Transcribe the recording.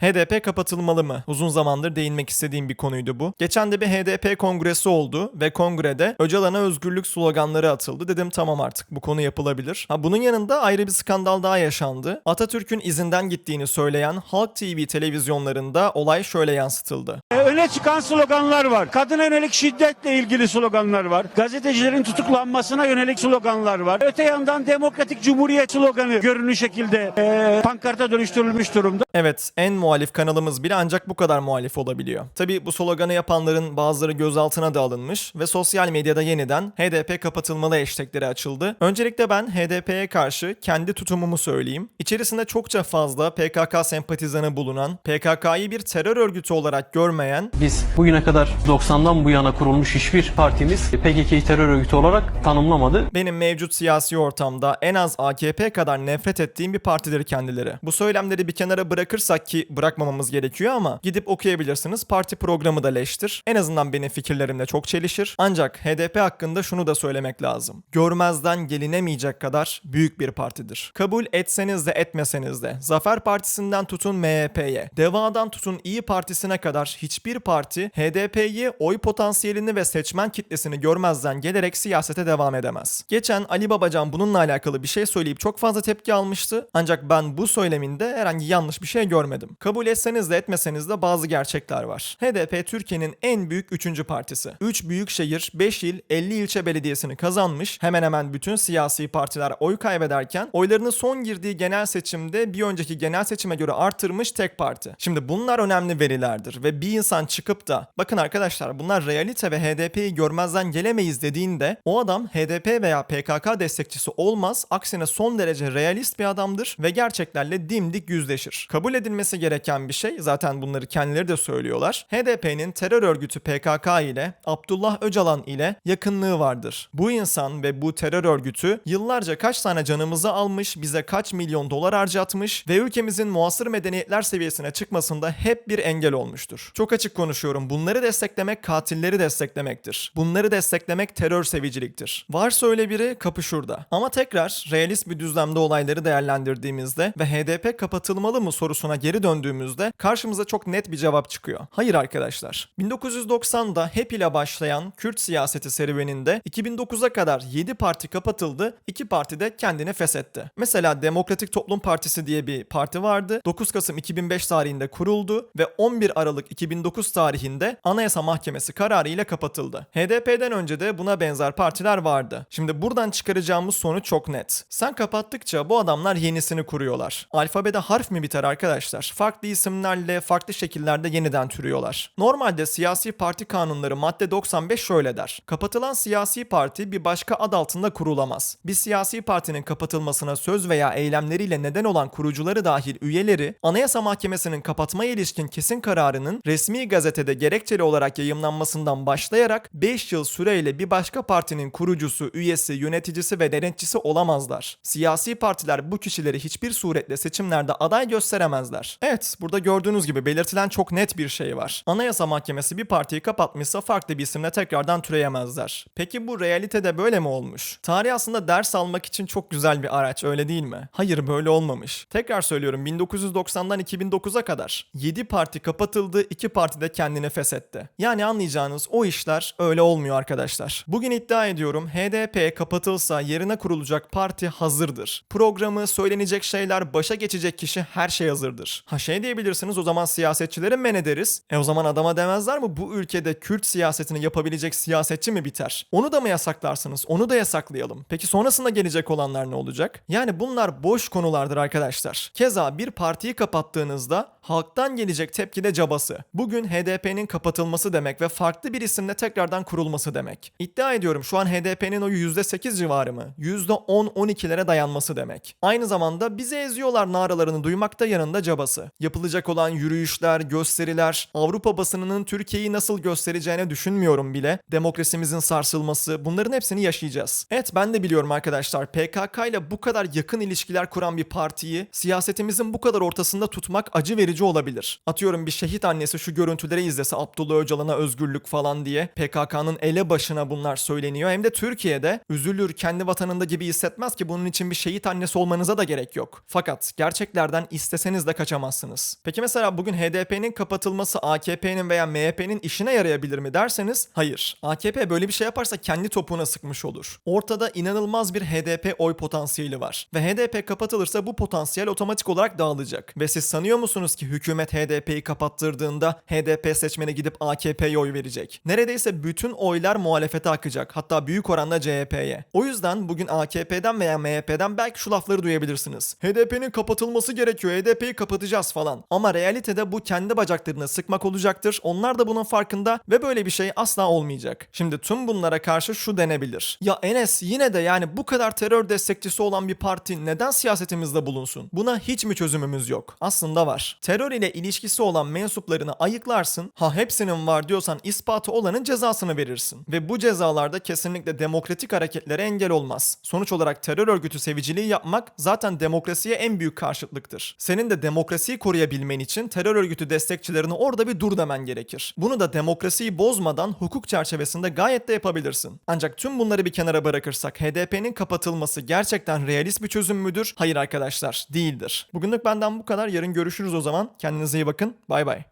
HDP kapatılmalı mı? Uzun zamandır değinmek istediğim bir konuydu bu. Geçen de bir HDP kongresi oldu ve kongrede Öcalan'a özgürlük sloganları atıldı. Dedim tamam artık bu konu yapılabilir. Ha bunun yanında ayrı bir skandal daha yaşandı. Atatürk'ün izinden gittiğini söyleyen Halk TV televizyonlarında olay şöyle yansıtıldı. E, Öne çıkan sloganlar var. Kadına yönelik şiddetle ilgili sloganlar var. Gazetecilerin tutuklanmasına yönelik sloganlar var. Öte yandan demokratik cumhuriyet sloganı görünü şekilde e, pankarta dönüştürülmüş durumda. Evet, en muhalif kanalımız bile ancak bu kadar muhalif olabiliyor. Tabi bu sloganı yapanların bazıları gözaltına da alınmış ve sosyal medyada yeniden HDP kapatılmalı hashtagleri açıldı. Öncelikle ben HDP'ye karşı kendi tutumumu söyleyeyim. İçerisinde çokça fazla PKK sempatizanı bulunan, PKK'yı bir terör örgütü olarak görmeyen Biz bugüne kadar 90'dan bu yana kurulmuş hiçbir partimiz PKK'yı terör örgütü olarak tanımlamadı. benim mevcut siyasi ortamda en az AKP kadar nefret ettiğim bir partidir kendileri. Bu söylemleri bir kenara bırakırsak ki bırakmamamız gerekiyor ama gidip okuyabilirsiniz. Parti programı da leştir. En azından benim fikirlerimle çok çelişir. Ancak HDP hakkında şunu da söylemek lazım. Görmezden gelinemeyecek kadar büyük bir partidir. Kabul etseniz de etmeseniz de Zafer Partisi'nden tutun MHP'ye, Deva'dan tutun İyi Partisi'ne kadar hiçbir parti HDP'yi oy potansiyelini ve seçmen kitlesini görmezden gelerek siyasete devam edemez. Geçen Ali Babacan bununla alakalı bir şey söyleyip çok fazla tepki almıştı. Ancak ben bu söyleminde herhangi yanlış bir şey görmedim. Kabul etseniz de etmeseniz de bazı gerçekler var. HDP Türkiye'nin en büyük 3. partisi. 3 büyük şehir, 5 il, 50 ilçe belediyesini kazanmış. Hemen hemen bütün siyasi partiler oy kaybederken oylarını son girdiği genel seçimde bir önceki genel seçime göre artırmış tek parti. Şimdi bunlar önemli verilerdir ve bir insan çıkıp da bakın arkadaşlar bunlar realite ve HDP'yi görmezden gelemeyiz dediğinde o adam HDP veya PKK destekçisi olmaz. Aksine son derece realist bir adamdır ve gerçeklerle dimdik yüzleşir. Kabul edilmesi gereken bir şey zaten bunları kendileri de söylüyorlar. HDP'nin terör örgütü PKK ile Abdullah Öcalan ile yakınlığı vardır. Bu insan ve bu terör örgütü yıllarca kaç tane canımızı almış, bize kaç milyon dolar harcatmış ve ülkemizin muasır medeniyetler seviyesine çıkmasında hep bir engel olmuştur. Çok açık konuşuyorum. Bunları desteklemek katilleri desteklemektir. Bunları desteklemek terör seviciliktir. Varsa öyle biri kapı şurada. Ama tekrar realist bir düzlemde olayları değerlendirdiğimizde ve HDP kapatılmalı mı sorusuna geri döndüğümüzde karşımıza çok net bir cevap çıkıyor. Hayır arkadaşlar. 1990'da HEP ile başlayan Kürt siyaseti serüveninde 2009'a kadar 7 parti kapatıldı, 2 parti de kendini feshetti. Mesela Demokratik Toplum Partisi diye bir parti vardı. 9 Kasım 2005 tarihinde kuruldu ve 11 Aralık 2009 tarihinde Anayasa Mahkemesi kararı ile kapatıldı. HDP'den önce de buna benzer partiler vardı. Şimdi buradan çıkaracağımız sonuç çok net. Sen kapattıkça bu adamlar yenisini kuruyorlar. Alfabede harf mi biter arkadaşlar? Farklı isimlerle, farklı şekillerde yeniden türüyorlar. Normalde siyasi parti kanunları madde 95 şöyle der. Kapatılan siyasi parti bir başka ad altında kurulamaz. Bir siyasi partinin kapatılmasına söz veya eylemleriyle neden olan kurucuları dahil üyeleri, Anayasa Mahkemesi'nin kapatmaya ilişkin kesin kararının resmi gazetede gerekçeli olarak yayımlanmasından başlayarak 5 yıl süreyle bir başka partinin kurucusu, üyesi, yöneticisi ve denetçisi olamazlar. Siyasi partiler bu kişileri hiçbir suretle seçimlerde aday gösteremezler. Evet, burada gördüğünüz gibi belirtilen çok net bir şey var. Anayasa Mahkemesi bir partiyi kapatmışsa farklı bir isimle tekrardan türeyemezler. Peki bu realitede böyle mi olmuş? Tarih aslında ders almak için çok güzel bir araç öyle değil mi? Hayır böyle olmamış. Tekrar söylüyorum 1990'dan 2009'a kadar 7 parti kapatıldı, 2 parti de kendini feshetti. Yani anlayacağınız o işler öyle olmuyor arkadaşlar. Bugün iddia ediyorum HDP kapatılsa yerine kurulacak parti hazırdır. Programı, söylenecek şeyler, başa geçecek kişi her şey hazırdır. Ha şey diyebilirsiniz o zaman siyasetçilere men ederiz. E o zaman adama demezler mi bu ülkede Kürt siyasetini yapabilecek siyasetçi mi biter? Onu da mı yasaklarsınız? Onu da yasaklayalım. Peki sonrasında gelecek olanlar ne olacak? Yani bunlar boş konulardır arkadaşlar. Keza bir partiyi kapattığınızda halktan gelecek tepki de cabası. Bugün HDP'nin kapatılması demek ve farklı bir isimle tekrardan kurulması demek. İddia ediyorum şu an HDP'nin oyu %8 civarı mı? %10-12'lere dayanması demek. Aynı zamanda bizi eziyorlar naralarını duymak da yanında cabası. Yapılacak olan yürüyüşler, gösteriler, Avrupa basınının Türkiye'yi nasıl göstereceğini düşünmüyorum bile. Demokrasimizin sarsılması bunların hepsini yaşayacağız. Evet ben de biliyorum arkadaşlar PKK ile bu kadar yakın ilişkiler kuran bir partiyi siyasetimizin bu kadar ortasında tutmak acı verici olabilir. Atıyorum bir şehit annesi şu görüntüleri izlese Abdullah Öcalan'a özgürlük falan diye PKK'nın ele başına bunlar söyleniyor. Hem de Türkiye'de üzülür kendi vatanında gibi hissetmez ki bunun için bir şehit annesi olmanıza da gerek yok. Fakat gerçeklerden isteseniz de kaçamazsınız. Yaparsınız. Peki mesela bugün HDP'nin kapatılması AKP'nin veya MHP'nin işine yarayabilir mi derseniz hayır. AKP böyle bir şey yaparsa kendi topuğuna sıkmış olur. Ortada inanılmaz bir HDP oy potansiyeli var. Ve HDP kapatılırsa bu potansiyel otomatik olarak dağılacak. Ve siz sanıyor musunuz ki hükümet HDP'yi kapattırdığında HDP seçmeni gidip AKP'ye oy verecek? Neredeyse bütün oylar muhalefete akacak. Hatta büyük oranda CHP'ye. O yüzden bugün AKP'den veya MHP'den belki şu lafları duyabilirsiniz. HDP'nin kapatılması gerekiyor. HDP'yi kapatacağız falan. Ama realitede bu kendi bacaklarını sıkmak olacaktır. Onlar da bunun farkında ve böyle bir şey asla olmayacak. Şimdi tüm bunlara karşı şu denebilir. Ya Enes yine de yani bu kadar terör destekçisi olan bir parti neden siyasetimizde bulunsun? Buna hiç mi çözümümüz yok? Aslında var. Terör ile ilişkisi olan mensuplarını ayıklarsın. Ha hepsinin var diyorsan ispatı olanın cezasını verirsin. Ve bu cezalarda kesinlikle demokratik hareketlere engel olmaz. Sonuç olarak terör örgütü seviciliği yapmak zaten demokrasiye en büyük karşıtlıktır. Senin de demokrasiyi koruyabilmen için terör örgütü destekçilerine orada bir dur demen gerekir. Bunu da demokrasiyi bozmadan hukuk çerçevesinde gayet de yapabilirsin. Ancak tüm bunları bir kenara bırakırsak HDP'nin kapatılması gerçekten realist bir çözüm müdür? Hayır arkadaşlar, değildir. Bugünlük benden bu kadar. Yarın görüşürüz o zaman. Kendinize iyi bakın. Bay bay.